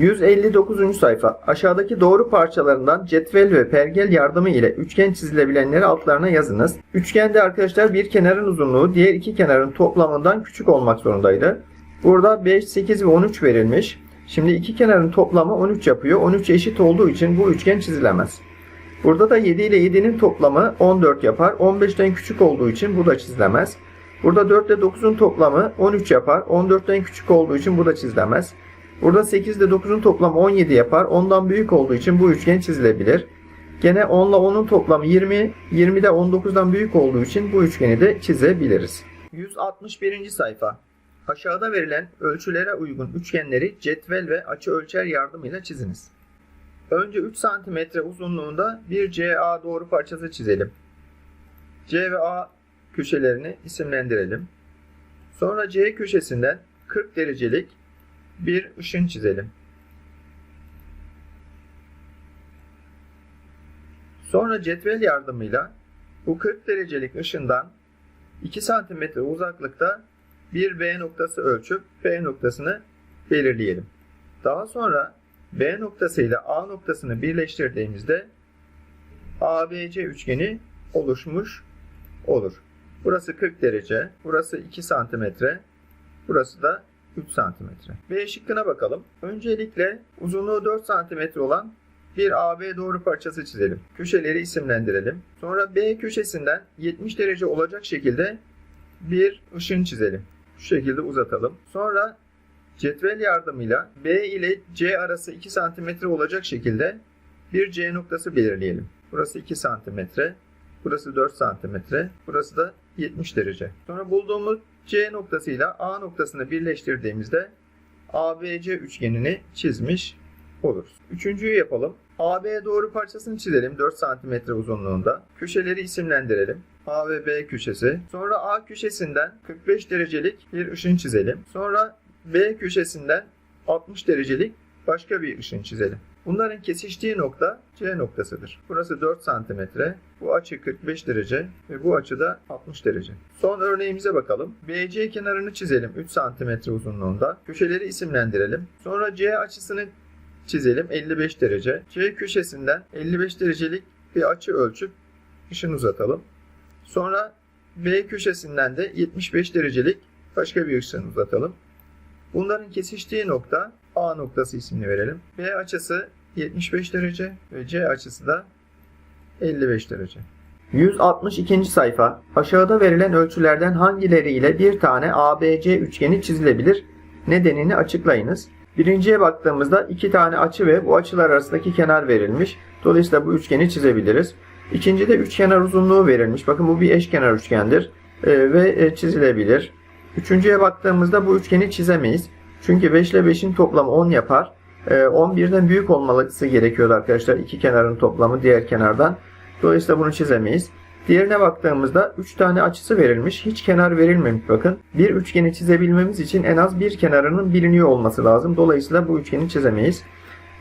159. sayfa. Aşağıdaki doğru parçalarından cetvel ve pergel yardımı ile üçgen çizilebilenleri altlarına yazınız. Üçgende arkadaşlar bir kenarın uzunluğu diğer iki kenarın toplamından küçük olmak zorundaydı. Burada 5, 8 ve 13 verilmiş. Şimdi iki kenarın toplamı 13 yapıyor. 13 eşit olduğu için bu üçgen çizilemez. Burada da 7 ile 7'nin toplamı 14 yapar. 15'ten küçük olduğu için bu da çizilemez. Burada 4 ile 9'un toplamı 13 yapar. 14'ten küçük olduğu için bu da çizilemez. Burada 8 ile 9'un toplamı 17 yapar. Ondan büyük olduğu için bu üçgen çizilebilir. Gene 10 ile 10'un toplamı 20. 20 de 19'dan büyük olduğu için bu üçgeni de çizebiliriz. 161. sayfa. Aşağıda verilen ölçülere uygun üçgenleri cetvel ve açı ölçer yardımıyla çiziniz. Önce 3 cm uzunluğunda bir CA doğru parçası çizelim. C ve A köşelerini isimlendirelim. Sonra C köşesinden 40 derecelik bir ışın çizelim. Sonra cetvel yardımıyla bu 40 derecelik ışından 2 cm uzaklıkta bir B noktası ölçüp B noktasını belirleyelim. Daha sonra B noktası ile A noktasını birleştirdiğimizde ABC üçgeni oluşmuş olur. Burası 40 derece, burası 2 santimetre, burası da 3 santimetre. B şıkkına bakalım. Öncelikle uzunluğu 4 santimetre olan bir AB doğru parçası çizelim. Köşeleri isimlendirelim. Sonra B köşesinden 70 derece olacak şekilde bir ışın çizelim. Şu şekilde uzatalım. Sonra cetvel yardımıyla B ile C arası 2 santimetre olacak şekilde bir C noktası belirleyelim. Burası 2 santimetre, burası 4 santimetre, burası da 70 derece. Sonra bulduğumuz C noktasıyla A noktasını birleştirdiğimizde ABC üçgenini çizmiş oluruz. Üçüncüyü yapalım. AB doğru parçasını çizelim 4 cm uzunluğunda. Köşeleri isimlendirelim. A ve B köşesi. Sonra A köşesinden 45 derecelik bir ışın çizelim. Sonra B köşesinden 60 derecelik başka bir ışın çizelim. Bunların kesiştiği nokta C noktasıdır. Burası 4 cm, bu açı 45 derece ve bu açı da 60 derece. Son örneğimize bakalım. BC kenarını çizelim 3 cm uzunluğunda. Köşeleri isimlendirelim. Sonra C açısını çizelim 55 derece. C köşesinden 55 derecelik bir açı ölçüp ışın uzatalım. Sonra B köşesinden de 75 derecelik başka bir ışın uzatalım. Bunların kesiştiği nokta A noktası ismini verelim. B açısı 75 derece ve C açısı da 55 derece. 162. sayfa. Aşağıda verilen ölçülerden hangileriyle bir tane ABC üçgeni çizilebilir? Nedenini açıklayınız. Birinciye baktığımızda iki tane açı ve bu açılar arasındaki kenar verilmiş. Dolayısıyla bu üçgeni çizebiliriz. İkincide üçkenar uzunluğu verilmiş. Bakın bu bir eşkenar üçgendir e, ve e, çizilebilir. Üçüncüye baktığımızda bu üçgeni çizemeyiz. Çünkü 5 ile 5'in toplamı 10 yapar. E, 11'den büyük olması gerekiyordu arkadaşlar. iki kenarın toplamı diğer kenardan. Dolayısıyla bunu çizemeyiz. Diğerine baktığımızda 3 tane açısı verilmiş. Hiç kenar verilmemiş bakın. Bir üçgeni çizebilmemiz için en az bir kenarının biliniyor olması lazım. Dolayısıyla bu üçgeni çizemeyiz.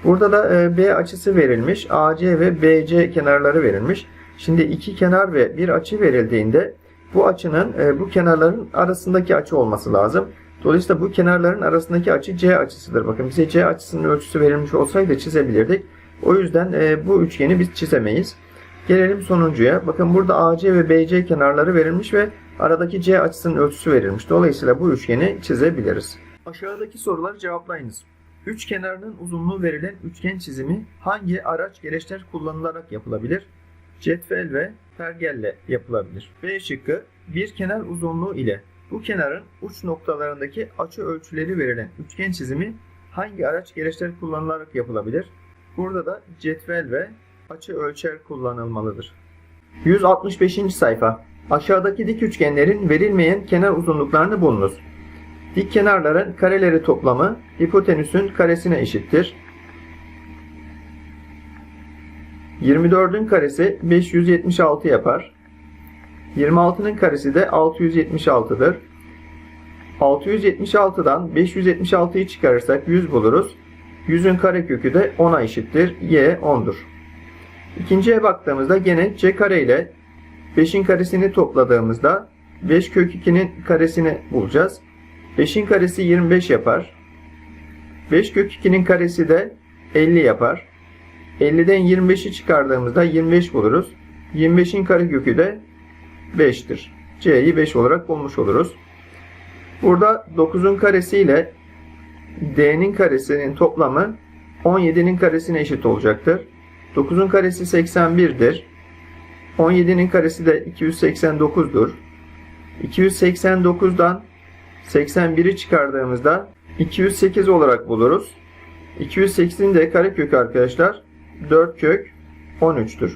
Burada da e, B açısı verilmiş. AC ve BC kenarları verilmiş. Şimdi iki kenar ve bir açı verildiğinde bu açının e, bu kenarların arasındaki açı olması lazım. Dolayısıyla bu kenarların arasındaki açı C açısıdır. Bakın bize C açısının ölçüsü verilmiş olsaydı çizebilirdik. O yüzden e, bu üçgeni biz çizemeyiz. Gelelim sonuncuya. Bakın burada AC ve BC kenarları verilmiş ve aradaki C açısının ölçüsü verilmiş. Dolayısıyla bu üçgeni çizebiliriz. Aşağıdaki soruları cevaplayınız. Üç kenarının uzunluğu verilen üçgen çizimi hangi araç gereçler kullanılarak yapılabilir? Cetvel ve pergelle yapılabilir. B şıkkı bir kenar uzunluğu ile bu kenarın uç noktalarındaki açı ölçüleri verilen üçgen çizimi hangi araç gereçler kullanılarak yapılabilir? Burada da cetvel ve açı ölçer kullanılmalıdır. 165. sayfa. Aşağıdaki dik üçgenlerin verilmeyen kenar uzunluklarını bulunuz. Dik kenarların kareleri toplamı hipotenüsün karesine eşittir. 24'ün karesi 576 yapar. 26'nın karesi de 676'dır. 676'dan 576'yı çıkarırsak 100 buluruz. 100'ün karekökü de 10'a eşittir. Y 10'dur. İkinciye baktığımızda gene c kare ile 5'in karesini topladığımızda 5 kök 2'nin karesini bulacağız. 5'in karesi 25 yapar. 5 kök 2'nin karesi de 50 yapar. 50'den 25'i çıkardığımızda 25 buluruz. 25'in karekökü de 5'tir. C'yi 5 olarak bulmuş oluruz. Burada 9'un karesi ile D'nin karesinin toplamı 17'nin karesine eşit olacaktır. 9'un karesi 81'dir. 17'nin karesi de 289'dur. 289'dan 81'i çıkardığımızda 208 olarak buluruz. 208'in de karekökü arkadaşlar 4 kök 13'tür.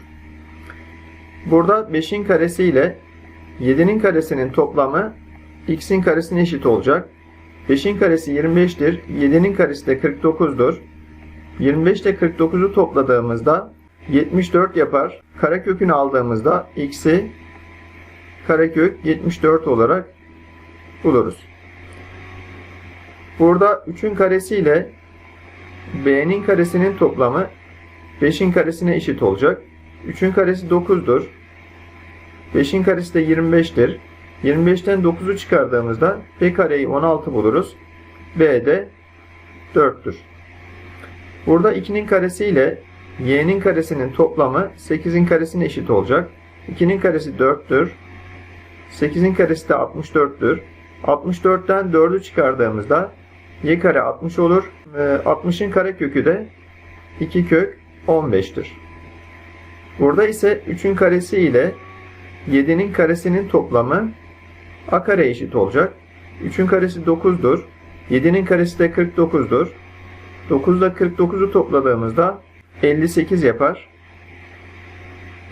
Burada 5'in karesi ile 7'nin karesinin toplamı x'in karesine eşit olacak. 5'in karesi 25'tir. 7'nin karesi de 49'dur. 25 ile 49'u topladığımızda 74 yapar. Karekökünü aldığımızda x'i karekök 74 olarak buluruz. Burada 3'ün karesi ile b'nin karesinin toplamı 5'in karesine eşit olacak. 3'ün karesi 9'dur. 5'in karesi de 25'tir. 25'ten 9'u çıkardığımızda b kareyi 16 buluruz. b de 4'tür. Burada 2'nin karesi ile y'nin karesinin toplamı 8'in karesine eşit olacak. 2'nin karesi 4'tür. 8'in karesi de 64'tür. 64'ten 4'ü çıkardığımızda y kare 60 olur. 60'ın karekökü de 2 kök 15'tir. Burada ise 3'ün karesi ile 7'nin karesinin toplamı a kare eşit olacak. 3'ün karesi 9'dur. 7'nin karesi de 49'dur. 9 ile 49'u topladığımızda 58 yapar.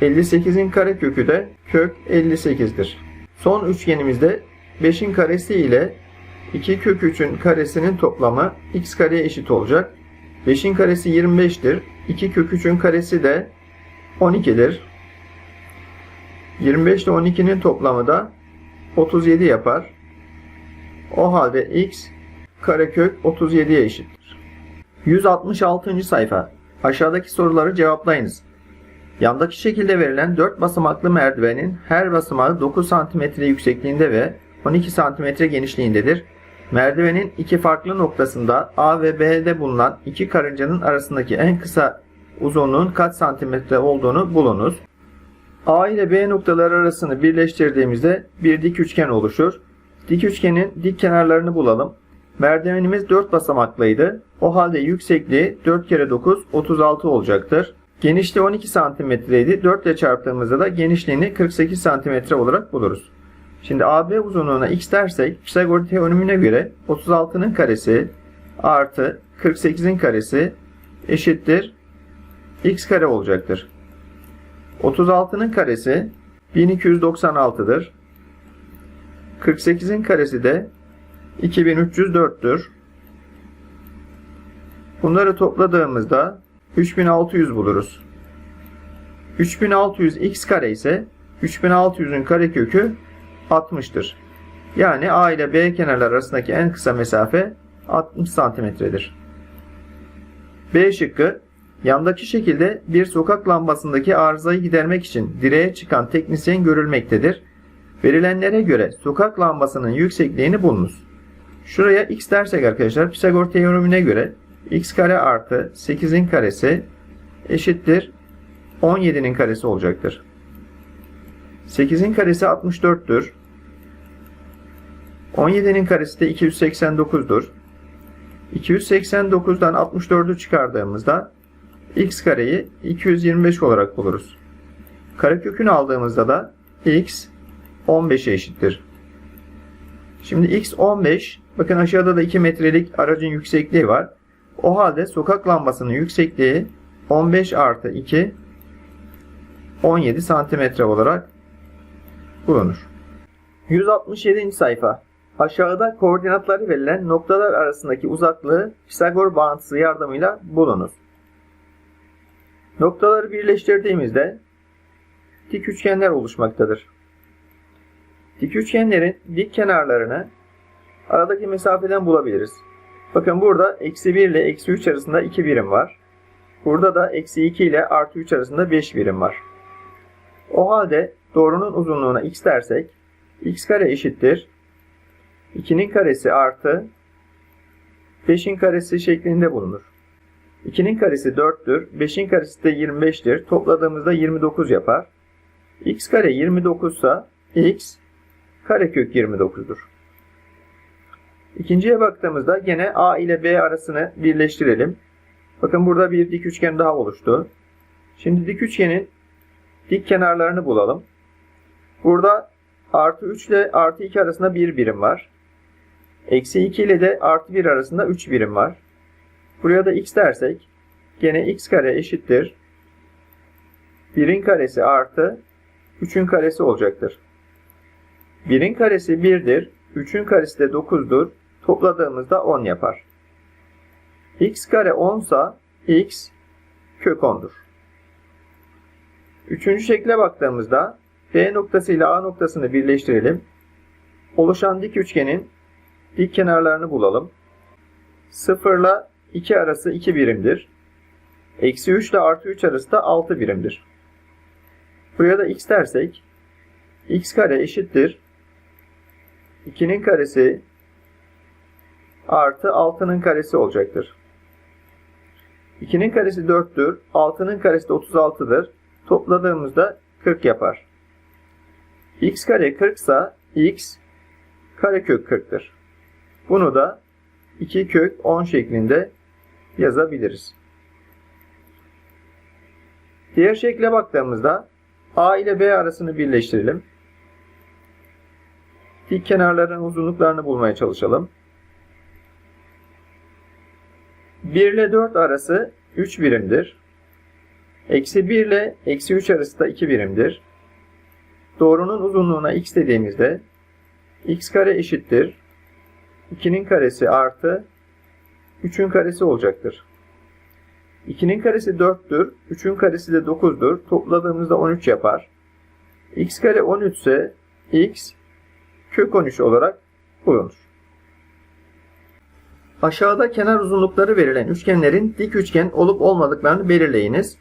58'in karekökü de kök 58'dir. Son üçgenimizde 5'in karesi ile 2 kök 3'ün karesinin toplamı x kareye eşit olacak. 5'in karesi 25'tir. 2 kök 3'ün karesi de 12'dir. 25 ile 12'nin toplamı da 37 yapar. O halde x karekök 37'ye eşittir. 166. sayfa. Aşağıdaki soruları cevaplayınız. Yandaki şekilde verilen 4 basamaklı merdivenin her basamağı 9 cm yüksekliğinde ve 12 cm genişliğindedir. Merdivenin iki farklı noktasında A ve B'de bulunan iki karıncanın arasındaki en kısa uzunluğun kaç santimetre olduğunu bulunuz. A ile B noktaları arasını birleştirdiğimizde bir dik üçgen oluşur. Dik üçgenin dik kenarlarını bulalım. Merdivenimiz 4 basamaklıydı. O halde yüksekliği 4 kere 9 36 olacaktır. Genişliği 12 santimetreydi. 4 ile çarptığımızda da genişliğini 48 santimetre olarak buluruz. Şimdi AB uzunluğuna x dersek Pisagor teoremine göre 36'nın karesi artı 48'in karesi eşittir x kare olacaktır. 36'nın karesi 1296'dır. 48'in karesi de 2304'tür. Bunları topladığımızda 3600 buluruz. 3600 x kare ise 3600'ün karekökü 60'tır. Yani A ile B kenarlar arasındaki en kısa mesafe 60 santimetredir. B şıkkı Yandaki şekilde bir sokak lambasındaki arızayı gidermek için direğe çıkan teknisyen görülmektedir. Verilenlere göre sokak lambasının yüksekliğini bulunuz. Şuraya x dersek arkadaşlar Pisagor teoremine göre x kare artı 8'in karesi eşittir 17'nin karesi olacaktır. 8'in karesi 64'tür. 17'nin karesi de 289'dur. 289'dan 64'ü çıkardığımızda x kareyi 225 olarak buluruz. Karekökünü aldığımızda da x 15'e eşittir. Şimdi x 15. Bakın aşağıda da 2 metrelik aracın yüksekliği var. O halde sokak lambasının yüksekliği 15 artı 2 17 santimetre olarak bulunur. 167. sayfa. Aşağıda koordinatları verilen noktalar arasındaki uzaklığı Pisagor bağıntısı yardımıyla bulunuz. Noktaları birleştirdiğimizde dik üçgenler oluşmaktadır. Dik üçgenlerin dik kenarlarını aradaki mesafeden bulabiliriz. Bakın burada eksi 1 ile eksi 3 arasında 2 birim var. Burada da eksi 2 ile artı 3 arasında 5 birim var. O halde doğrunun uzunluğuna x dersek x kare eşittir. 2'nin karesi artı 5'in karesi şeklinde bulunur. 2'nin karesi 4'tür. 5'in karesi de 25'tir. Topladığımızda 29 yapar. x kare 29 ise x karekök 29'dur. İkinciye baktığımızda gene a ile b arasını birleştirelim. Bakın burada bir dik üçgen daha oluştu. Şimdi dik üçgenin dik kenarlarını bulalım. Burada artı 3 ile artı 2 arasında 1 birim var. Eksi 2 ile de artı 1 arasında 3 birim var. Buraya da x dersek gene x kare eşittir. 1'in karesi artı 3'ün karesi olacaktır. 1'in karesi 1'dir. 3'ün karesi de 9'dur. Topladığımızda 10 yapar. x kare 10 sa x kök 10'dur. Üçüncü şekle baktığımızda B noktası ile A noktasını birleştirelim. Oluşan dik üçgenin dik kenarlarını bulalım. 0 ile 2 arası 2 birimdir. Eksi 3 ile artı 3 arası da 6 birimdir. Buraya da x dersek x kare eşittir. 2'nin karesi artı 6'nın karesi olacaktır. 2'nin karesi 4'tür. 6'nın karesi de 36'dır. Topladığımızda 40 yapar. x kare 40 ise x karekök 40'tır. Bunu da 2 kök 10 şeklinde yazabiliriz. Diğer şekle baktığımızda A ile B arasını birleştirelim. Dik kenarların uzunluklarını bulmaya çalışalım. 1 ile 4 arası 3 birimdir. Eksi 1 ile eksi 3 arası da 2 birimdir. Doğrunun uzunluğuna x dediğimizde x kare eşittir. 2'nin karesi artı 3'ün karesi olacaktır. 2'nin karesi 4'tür. 3'ün karesi de 9'dur. Topladığımızda 13 yapar. x kare 13 ise x kök 13 olarak bulunur. Aşağıda kenar uzunlukları verilen üçgenlerin dik üçgen olup olmadıklarını belirleyiniz.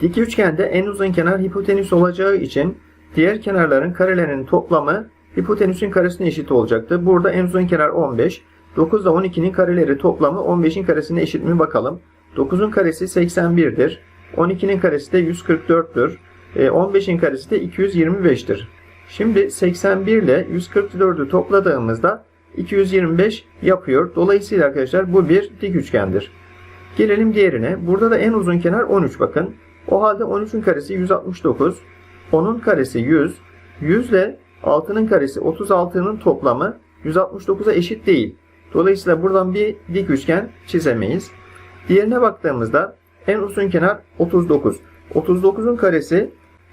Dik üçgende en uzun kenar hipotenüs olacağı için diğer kenarların karelerinin toplamı hipotenüsün karesine eşit olacaktı. Burada en uzun kenar 15. 9 ile 12'nin kareleri toplamı 15'in karesine eşit mi bakalım. 9'un karesi 81'dir. 12'nin karesi de 144'tür. 15'in karesi de 225'tir. Şimdi 81 ile 144'ü topladığımızda 225 yapıyor. Dolayısıyla arkadaşlar bu bir dik üçgendir. Gelelim diğerine. Burada da en uzun kenar 13 bakın. O halde 13'ün karesi 169. 10'un karesi 100. 100 ile 6'nın karesi 36'nın toplamı 169'a eşit değil. Dolayısıyla buradan bir dik üçgen çizemeyiz. Diğerine baktığımızda en uzun kenar 39. 39'un karesi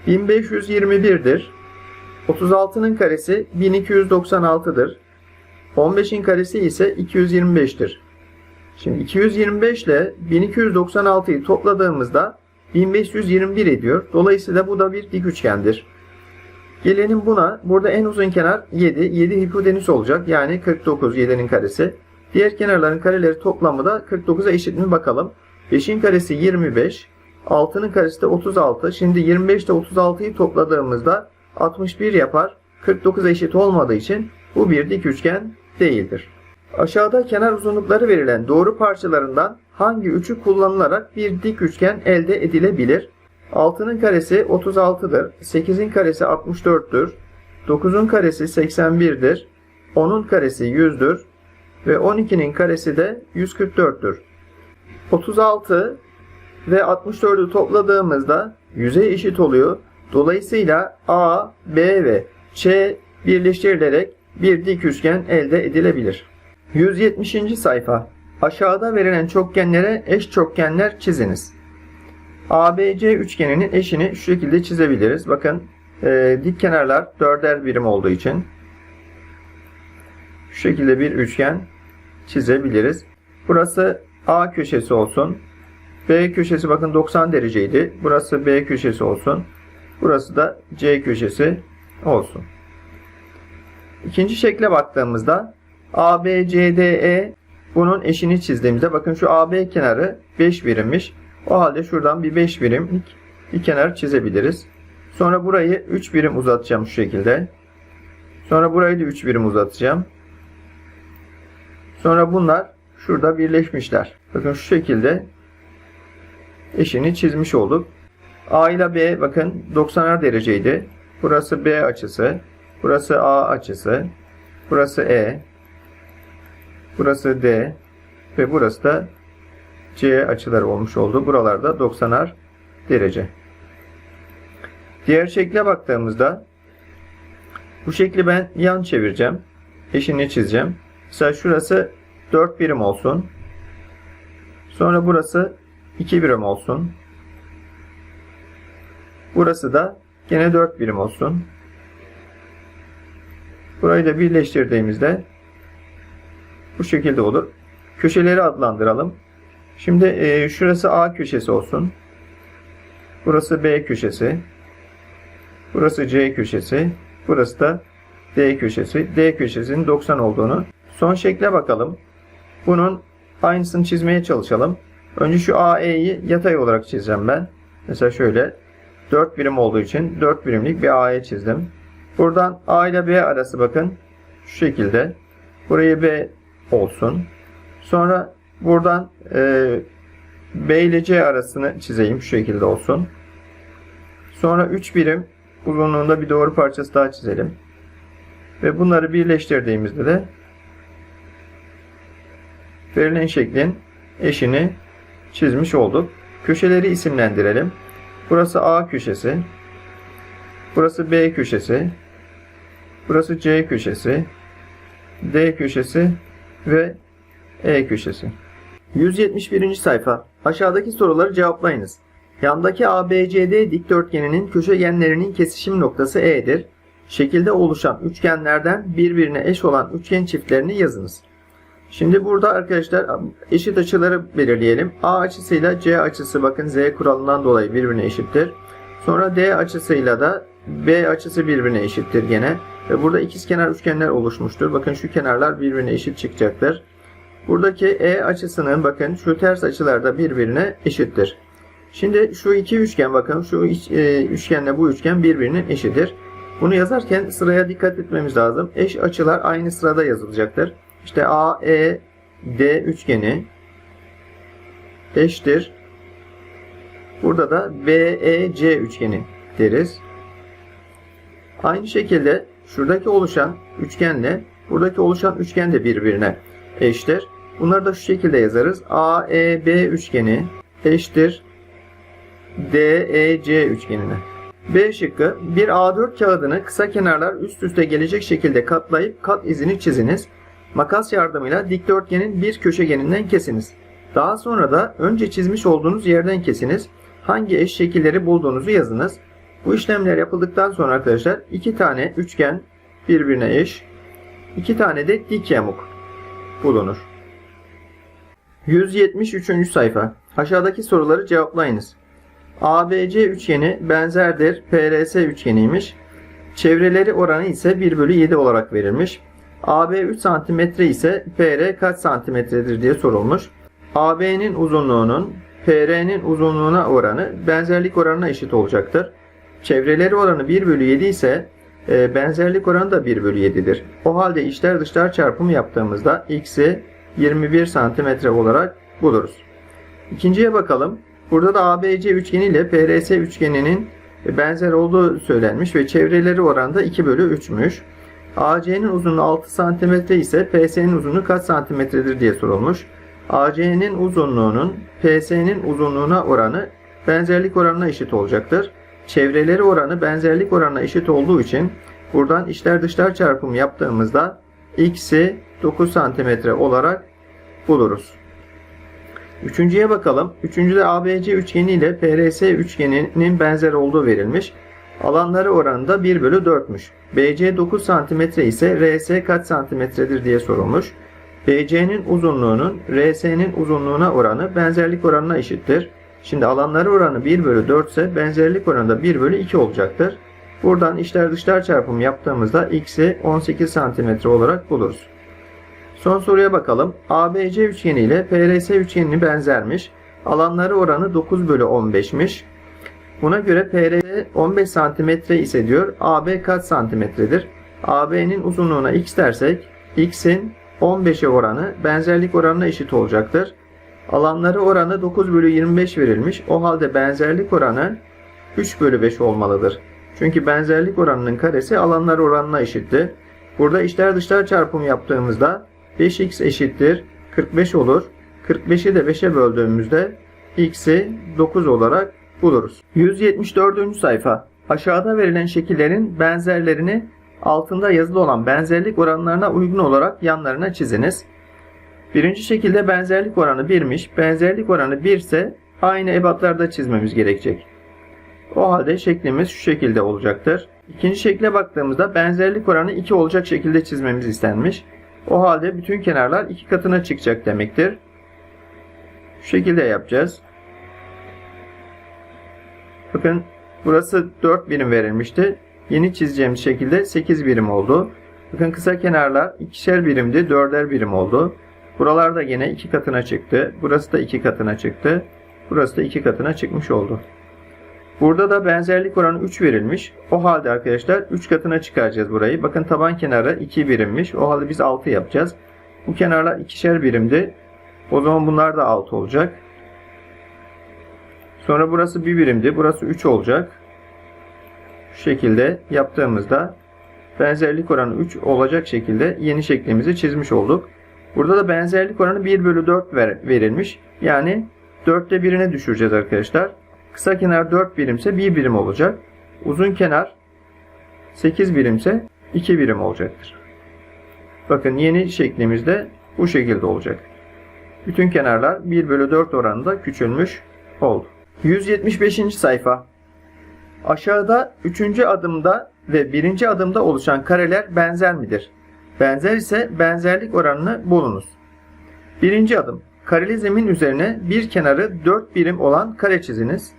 1521'dir. 36'nın karesi 1296'dır. 15'in karesi ise 225'tir. Şimdi 225 ile 1296'yı topladığımızda 1521 ediyor. Dolayısıyla bu da bir dik üçgendir. Gelelim buna. Burada en uzun kenar 7. 7 hipotenüs olacak. Yani 49 7'nin karesi. Diğer kenarların kareleri toplamı da 49'a eşit mi bakalım. 5'in karesi 25. 6'nın karesi de 36. Şimdi 25 ile 36'yı topladığımızda 61 yapar. 49'a eşit olmadığı için bu bir dik üçgen değildir. Aşağıda kenar uzunlukları verilen doğru parçalarından hangi üçü kullanılarak bir dik üçgen elde edilebilir? 6'nın karesi 36'dır. 8'in karesi 64'tür. 9'un karesi 81'dir. 10'un karesi 100'dür. Ve 12'nin karesi de 144'tür. 36 ve 64'ü topladığımızda 100'e eşit oluyor. Dolayısıyla A, B ve C birleştirilerek bir dik üçgen elde edilebilir. 170. sayfa. Aşağıda verilen çokgenlere eş çokgenler çiziniz. ABC üçgeninin eşini şu şekilde çizebiliriz. Bakın e, dik kenarlar dörder birim olduğu için şu şekilde bir üçgen çizebiliriz. Burası A köşesi olsun. B köşesi bakın 90 dereceydi. Burası B köşesi olsun. Burası da C köşesi olsun. İkinci şekle baktığımızda ABCDE bunun eşini çizdiğimizde bakın şu AB kenarı 5 birimmiş. O halde şuradan bir 5 birimlik bir kenar çizebiliriz. Sonra burayı 3 birim uzatacağım şu şekilde. Sonra burayı da 3 birim uzatacağım. Sonra bunlar şurada birleşmişler. Bakın şu şekilde eşini çizmiş olduk. A ile B bakın 90'ar dereceydi. Burası B açısı. Burası A açısı. Burası E. Burası D. Ve burası da C açıları olmuş oldu. Buralarda 90'ar derece. Diğer şekle baktığımızda bu şekli ben yan çevireceğim. Eşini çizeceğim. Mesela şurası 4 birim olsun. Sonra burası 2 birim olsun. Burası da gene 4 birim olsun. Burayı da birleştirdiğimizde bu şekilde olur. Köşeleri adlandıralım. Şimdi e, şurası A köşesi olsun. Burası B köşesi. Burası C köşesi. Burası da D köşesi. D köşesinin 90 olduğunu. Son şekle bakalım. Bunun aynısını çizmeye çalışalım. Önce şu AE'yi yatay olarak çizeceğim ben. Mesela şöyle 4 birim olduğu için 4 birimlik bir AE çizdim. Buradan A ile B arası bakın. Şu şekilde. Burayı B olsun. Sonra buradan e, B ile C arasını çizeyim. Şu şekilde olsun. Sonra 3 birim uzunluğunda bir doğru parçası daha çizelim. Ve bunları birleştirdiğimizde de verilen şeklin eşini çizmiş olduk. Köşeleri isimlendirelim. Burası A köşesi. Burası B köşesi. Burası C köşesi. D köşesi ve E köşesi. 171. sayfa. Aşağıdaki soruları cevaplayınız. Yandaki ABCD dikdörtgeninin köşegenlerinin kesişim noktası E'dir. Şekilde oluşan üçgenlerden birbirine eş olan üçgen çiftlerini yazınız. Şimdi burada arkadaşlar eşit açıları belirleyelim. A açısıyla C açısı bakın Z kuralından dolayı birbirine eşittir. Sonra D açısıyla da B açısı birbirine eşittir gene. Ve burada ikizkenar üçgenler oluşmuştur. Bakın şu kenarlar birbirine eşit çıkacaktır. Buradaki E açısının bakın şu ters açılar da birbirine eşittir. Şimdi şu iki üçgen bakın şu e, üçgenle bu üçgen birbirinin eşidir. Bunu yazarken sıraya dikkat etmemiz lazım. Eş açılar aynı sırada yazılacaktır. İşte A, E, D üçgeni eşittir. Burada da B, E, C üçgeni deriz. Aynı şekilde şuradaki oluşan üçgenle buradaki oluşan üçgen de birbirine eşittir. Bunları da şu şekilde yazarız. A, E, B üçgeni eşittir. D, E, C üçgenine. B şıkkı bir A4 kağıdını kısa kenarlar üst üste gelecek şekilde katlayıp kat izini çiziniz. Makas yardımıyla dikdörtgenin bir köşegeninden kesiniz. Daha sonra da önce çizmiş olduğunuz yerden kesiniz. Hangi eş şekilleri bulduğunuzu yazınız. Bu işlemler yapıldıktan sonra arkadaşlar iki tane üçgen birbirine eş, iki tane de dik yamuk bulunur. 173. sayfa. Aşağıdaki soruları cevaplayınız. ABC üçgeni benzerdir PRS üçgeniymiş. Çevreleri oranı ise 1 bölü 7 olarak verilmiş. AB 3 cm ise PR kaç santimetredir diye sorulmuş. AB'nin uzunluğunun PR'nin uzunluğuna oranı benzerlik oranına eşit olacaktır. Çevreleri oranı 1 bölü 7 ise benzerlik oranı da 1 bölü 7'dir. O halde içler dışlar çarpımı yaptığımızda x'i 21 cm olarak buluruz. İkinciye bakalım. Burada da ABC üçgeni ile PRS üçgeninin benzer olduğu söylenmiş ve çevreleri oranında 2 bölü 3'müş. AC'nin uzunluğu 6 cm ise PS'nin uzunluğu kaç santimetredir diye sorulmuş. AC'nin uzunluğunun PS'nin uzunluğuna oranı benzerlik oranına eşit olacaktır. Çevreleri oranı benzerlik oranına eşit olduğu için buradan içler dışlar çarpımı yaptığımızda x'i 9 cm olarak buluruz. Üçüncüye bakalım. Üçüncüde ABC üçgeni ile PRS üçgeninin benzer olduğu verilmiş. Alanları oranında 1 bölü 4'müş. BC 9 cm ise RS kaç santimetredir diye sorulmuş. BC'nin uzunluğunun RS'nin uzunluğuna oranı benzerlik oranına eşittir. Şimdi alanları oranı 1 bölü 4 ise benzerlik oranı da 1 bölü 2 olacaktır. Buradan içler dışlar çarpımı yaptığımızda x'i 18 cm olarak buluruz. Son soruya bakalım. ABC üçgeni ile PRS üçgenini benzermiş. Alanları oranı 9 bölü 15'miş. Buna göre PRS 15 cm ise diyor AB kaç santimetredir? AB'nin uzunluğuna x dersek x'in 15'e oranı benzerlik oranına eşit olacaktır. Alanları oranı 9 bölü 25 verilmiş. O halde benzerlik oranı 3 bölü 5 olmalıdır. Çünkü benzerlik oranının karesi alanlar oranına eşitti. Burada içler dışlar çarpımı yaptığımızda 5x eşittir 45 olur. 45'i de 5'e böldüğümüzde x'i 9 olarak buluruz. 174. sayfa. Aşağıda verilen şekillerin benzerlerini altında yazılı olan benzerlik oranlarına uygun olarak yanlarına çiziniz. Birinci şekilde benzerlik oranı 1'miş. Benzerlik oranı 1 ise aynı ebatlarda çizmemiz gerekecek. O halde şeklimiz şu şekilde olacaktır. İkinci şekle baktığımızda benzerlik oranı 2 olacak şekilde çizmemiz istenmiş. O halde bütün kenarlar iki katına çıkacak demektir. Şu şekilde yapacağız. Bakın burası 4 birim verilmişti. Yeni çizeceğimiz şekilde 8 birim oldu. Bakın kısa kenarlar ikişer birimdi, 4'er birim oldu. Buralar da yine iki katına çıktı. Burası da iki katına çıktı. Burası da iki katına çıkmış oldu. Burada da benzerlik oranı 3 verilmiş. O halde arkadaşlar 3 katına çıkaracağız burayı. Bakın taban kenarı 2 birimmiş. O halde biz 6 yapacağız. Bu kenarlar ikişer birimdi. O zaman bunlar da 6 olacak. Sonra burası 1 birimdi. Burası 3 olacak. Şu şekilde yaptığımızda benzerlik oranı 3 olacak şekilde yeni şeklimizi çizmiş olduk. Burada da benzerlik oranı 1 bölü 4 ver, verilmiş. Yani 4'te 1'ine düşüreceğiz arkadaşlar. Kısa kenar 4 birimse 1 birim olacak. Uzun kenar 8 birimse 2 birim olacaktır. Bakın yeni şeklimizde bu şekilde olacak. Bütün kenarlar 1 bölü 4 oranında küçülmüş oldu. 175. sayfa. Aşağıda 3. adımda ve 1. adımda oluşan kareler benzer midir? Benzer ise benzerlik oranını bulunuz. Birinci adım. Kareli zemin üzerine bir kenarı 4 birim olan kare çiziniz.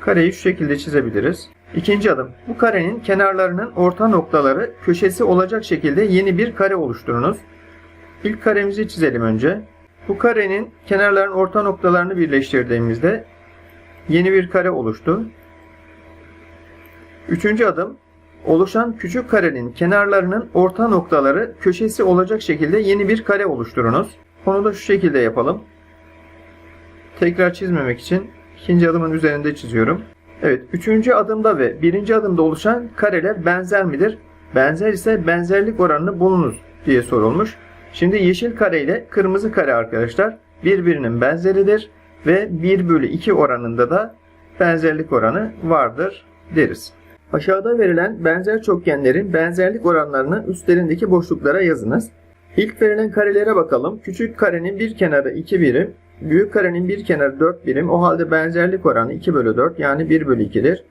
Kareyi şu şekilde çizebiliriz. İkinci adım. Bu karenin kenarlarının orta noktaları köşesi olacak şekilde yeni bir kare oluşturunuz. İlk karemizi çizelim önce. Bu karenin kenarların orta noktalarını birleştirdiğimizde yeni bir kare oluştu. Üçüncü adım. Oluşan küçük karenin kenarlarının orta noktaları köşesi olacak şekilde yeni bir kare oluşturunuz. Onu da şu şekilde yapalım. Tekrar çizmemek için ikinci adımın üzerinde çiziyorum. Evet, üçüncü adımda ve birinci adımda oluşan kareler benzer midir? Benzer ise benzerlik oranını bulunuz diye sorulmuş. Şimdi yeşil kare ile kırmızı kare arkadaşlar birbirinin benzeridir ve 1 bölü 2 oranında da benzerlik oranı vardır deriz. Aşağıda verilen benzer çokgenlerin benzerlik oranlarını üstlerindeki boşluklara yazınız. İlk verilen karelere bakalım. Küçük karenin bir kenarı 2 birim, büyük karenin bir kenarı 4 birim. O halde benzerlik oranı 2 bölü 4 yani 1 bölü 2'dir.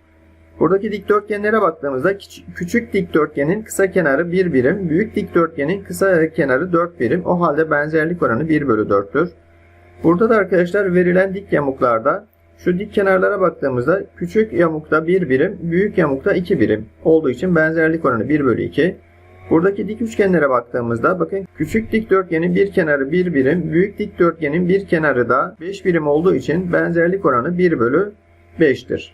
Buradaki dikdörtgenlere baktığımızda küçük dikdörtgenin kısa kenarı 1 birim, büyük dikdörtgenin kısa kenarı 4 birim. O halde benzerlik oranı 1 bölü 4'tür. Burada da arkadaşlar verilen dik yamuklarda şu dik kenarlara baktığımızda küçük yamukta 1 birim, büyük yamukta 2 birim olduğu için benzerlik oranı 1 bölü 2. Buradaki dik üçgenlere baktığımızda bakın küçük dikdörtgenin bir kenarı 1 birim, büyük dikdörtgenin bir kenarı da 5 birim olduğu için benzerlik oranı 1 bölü 5'tir.